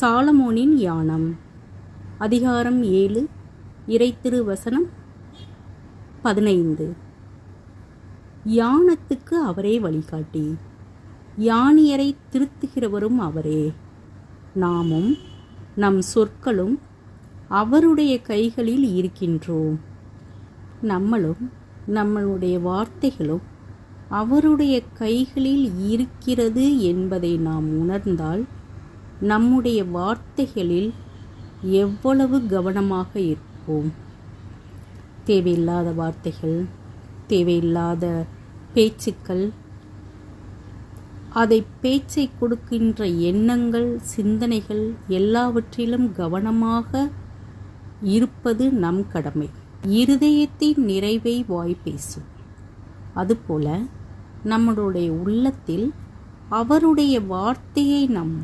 சாலமோனின் யானம். அதிகாரம் ஏழு இறைத்திரு வசனம் பதினைந்து. யானத்துக்கு அவரே வழிகாட்டி. யானியரை திருத்துகிறவரும் அவரே. நாமும் நம் சொற்களும் அவருடைய கைகளில் இருக்கின்றோம். நம்மளும் நம்மளுடைய வார்த்தைகளும் அவருடைய கைகளில் இருக்கிறது என்பதை நாம் உணர்ந்தால் நம்முடைய வார்த்தைகளில் எவ்வளவு கவனமாக இருப்போம்? தேவையில்லாத வார்த்தைகள் தேவையில்லாத பேச்சுக்கள் அதை பேச்சை கொடுக்கின்ற எண்ணங்கள் சிந்தனைகள் எல்லாவற்றிலும் கவனமாக இருப்பது நம் கடமை. இருதயத்தின் நிறைவை வாய் பேசும். அதுபோல நம்மளுடைய உள்ளத்தில் அவருடைய வார்த்தையை நாம்